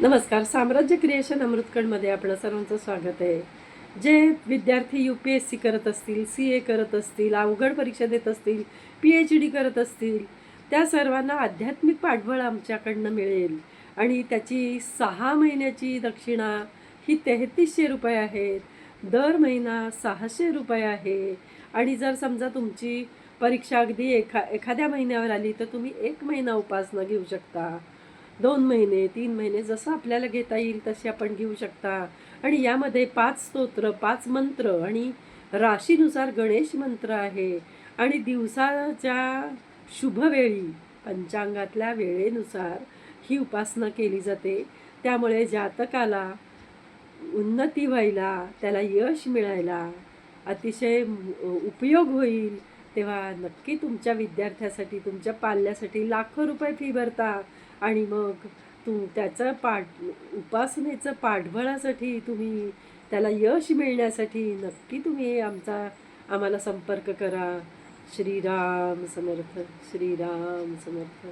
नमस्कार. साम्राज्य क्रिएशन अमृतकडमध्ये आपलं सर्वांचं स्वागत आहे. जे विद्यार्थी यू पी एस सी करत असतील सी ए करत असतील अवघड परीक्षा देत असतील पी एच डी करत असतील त्या सर्वांना आध्यात्मिक पाठबळ आमच्याकडनं मिळेल. आणि त्याची सहा महिन्याची दक्षिणा ही तेहतीसशे रुपये आहेत दर महिना सहाशे रुपये आहे. आणि जर समजा तुमची परीक्षा अगदी एखा एखाद्या महिन्यावर आली तर तुम्ही एक महिना उपासना घेऊ शकता. दोन महिने तीन महिने जसं आपल्याला घेता येईल तसे आपण घेऊ शकता. आणि यामध्ये पाच स्तोत्र पाच मंत्र आणि राशीनुसार गणेश मंत्र आहे. आणि दिवसाच्या शुभवेळी पंचांगातल्या वेळेनुसार ही उपासना केली जाते. त्यामुळे जातकाला उन्नती व्हायला त्याला यश मिळायला अतिशय उपयोग होईल. तेव्हा नक्की तुमच्या विद्यार्थ्यासाठी तुमच्या पाल्यासाठी लाखो रुपये फी भरता आणि मग तू त्याचं पाठ उपासनेचं पाठबळासाठी तुम्ही त्याला यश मिळण्यासाठी नक्की तुम्ही आमचा आम्हाला संपर्क करा. श्रीराम समर्थ श्रीराम समर्थ.